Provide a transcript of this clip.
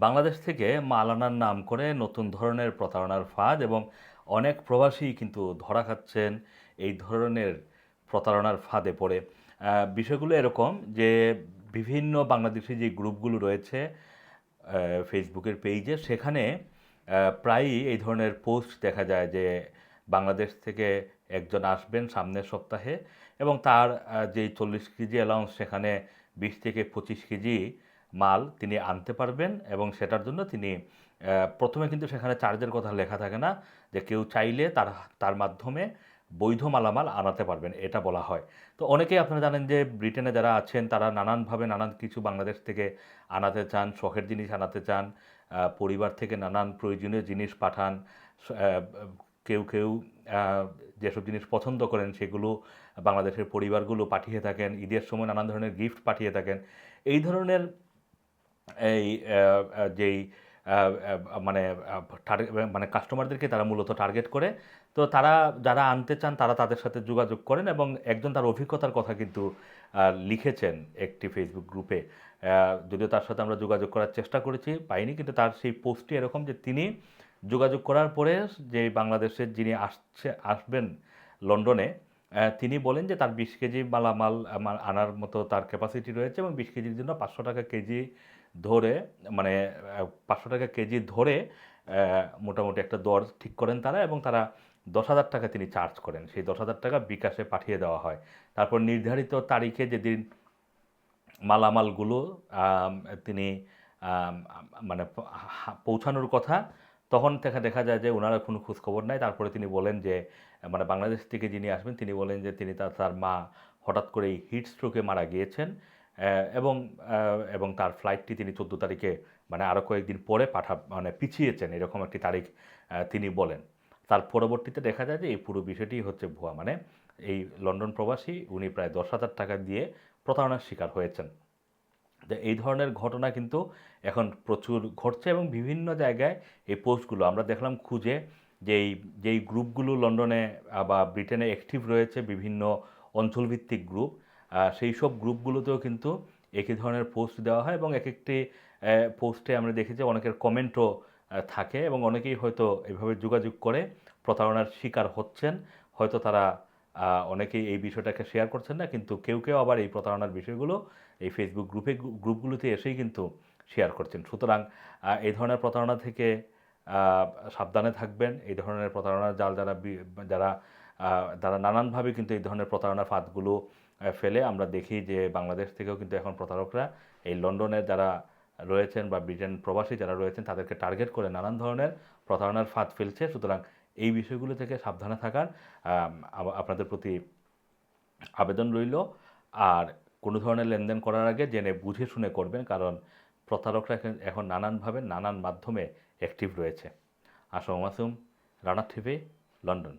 বাংলাদেশ থেকে মাল আনার নাম করে নতুন ধরনের প্রতারণার ফাঁদ এবং অনেক প্রবাসী কিন্তু ধরা খাচ্ছেন এই ধরনের প্রতারণার ফাঁদে পড়ে। বিষয়গুলো এরকম যে বিভিন্ন বাংলাদেশি যে গ্রুপগুলো রয়েছে ফেসবুকের পেজে সেখানে প্রায়ই এই ধরনের পোস্ট দেখা যায় যে বাংলাদেশ থেকে একজন আসবেন সামনের সপ্তাহে এবং তার যেই চল্লিশ কেজি অ্যালাউন্স সেখানে বিশ থেকে পঁচিশ কেজি মাল তিনি আনতে পারবেন এবং সেটার জন্য তিনি প্রথমে কিন্তু সেখানে চার্জের কথা লেখা থাকে না যে কেউ চাইলে তার তার মাধ্যমে বৈধ মালামাল আনাতে পারবেন, এটা বলা হয়। তো অনেকেই আপনারা জানেন যে ব্রিটেনে যারা আছেন, তারা নানানভাবে নানান কিছু বাংলাদেশ থেকে আনাতে চান, শখের জিনিস আনাতে চান পরিবার থেকে নানান প্রয়োজনীয় জিনিস পাঠান কেউ কেউ যেসব জিনিস পছন্দ করেন সেগুলো বাংলাদেশের পরিবারগুলো পাঠিয়ে থাকেন, ঈদের সময় নানান ধরনের গিফট পাঠিয়ে থাকেন। এই ধরনের এই যেই মানে মানে কাস্টমারদেরকে তারা মূলত টার্গেট করে। তো তারা যারা আনতে চান, তারা তাদের সাথে যোগাযোগ করেন এবং একজন তার অভিজ্ঞতার কথা কিন্তু লিখেছেন একটি ফেসবুক গ্রুপে যদিও তার সাথে আমরা যোগাযোগ করার চেষ্টা করেছি, পাইনি, কিন্তু তার সেই পোস্টটি এরকম যে তিনি যোগাযোগ করার পরে যে বাংলাদেশের যিনি আসছে, আসবেন লন্ডনে তিনি বলেন যে তার বিশ কেজি মালামাল আনার মতো তার ক্যাপাসিটি রয়েছে এবং বিশ কেজির জন্য পাঁচশো টাকা কেজি ধরে মানে পাঁচশো টাকা কেজি ধরে মোটামুটি একটা দর ঠিক করেন তারা এবং তারা দশ হাজার টাকা তিনি চার্জ করেন। সেই দশ হাজার টাকা বিকাশে পাঠিয়ে দেওয়া হয়। তারপর নির্ধারিত তারিখে যেদিন মালামালগুলো তিনি মানে পৌঁছানোর কথা, তখন দেখা দেখা যায় যে ওনারা কোনো খোঁজখবর নাই তারপরে তিনি বলেন যে মানে বাংলাদেশ থেকে যিনি আসবেন, তিনি বলেন যে তিনি তার তার মা হঠাৎ করেই হিট স্ট্রোকে মারা গিয়েছেন। এবং এবং তার ফ্লাইটটি তিনি চোদ্দ তারিখে মানে আরও কয়েকদিন পরে পাঠা মানে পিছিয়েছেন, এরকম একটি তারিখ তিনি বলেন। তার পরবর্তীতে দেখা যায় যে এই পুরো বিষয়টি হচ্ছে ভুয়া মানে এই লন্ডন প্রবাসী উনি প্রায় দশ হাজার টাকা দিয়ে প্রতারণার শিকার হয়েছেন। এই ধরনের ঘটনা কিন্তু এখন প্রচুর ঘটছে এবং বিভিন্ন জায়গায় এই পোস্টগুলো, আমরা দেখলাম খুঁজে যেই যেই গ্রুপগুলো লন্ডনে বা ব্রিটেনে অ্যাক্টিভ রয়েছে বিভিন্ন অঞ্চলভিত্তিক গ্রুপ সেই সব গ্রুপগুলোতেও কিন্তু একই ধরনের পোস্ট দেওয়া হয় এবং এক একটি পোস্টে আমরা দেখেছি অনেকের কমেন্টও থাকে এবং অনেকেই হয়তো এভাবে যোগাযোগ করে প্রতারণার শিকার হচ্ছেন। হয়তো তারা অনেকেই এই বিষয়টাকে শেয়ার করছেন না, কিন্তু কেউ কেউ আবার এই প্রতারণার বিষয়গুলো এই ফেসবুক গ্রুপে গ্রুপগুলোতে এসেই কিন্তু শেয়ার করছেন। সুতরাং এই ধরনের প্রতারণা থেকে সাবধানে থাকবেন। এই ধরনের প্রতারণার জাল যারা যারা যারা নানানভাবে কিন্তু এই ধরনের প্রতারণার ফাঁদগুলো ফেলে। আমরা দেখি যে বাংলাদেশ থেকেও কিন্তু এখন প্রতারকরা এই লন্ডনের যারা রয়েছেন বা ব্রিটেন প্রবাসী যারা রয়েছেন, তাদেরকে টার্গেট করে নানান ধরনের প্রতারণার ফাঁদ ফেলছে। সুতরাং এই বিষয়গুলো থেকে সাবধানে থাকার আপনাদের প্রতি আবেদন রইল। আর কোনো ধরনের লেনদেন করার আগে জেনে বুঝে শুনে করবেন, কারণ প্রতারকরা এখন- এখন নানানভাবে নানান মাধ্যমে অ্যাক্টিভ রয়েছে। Assam Masum Rana TV, London.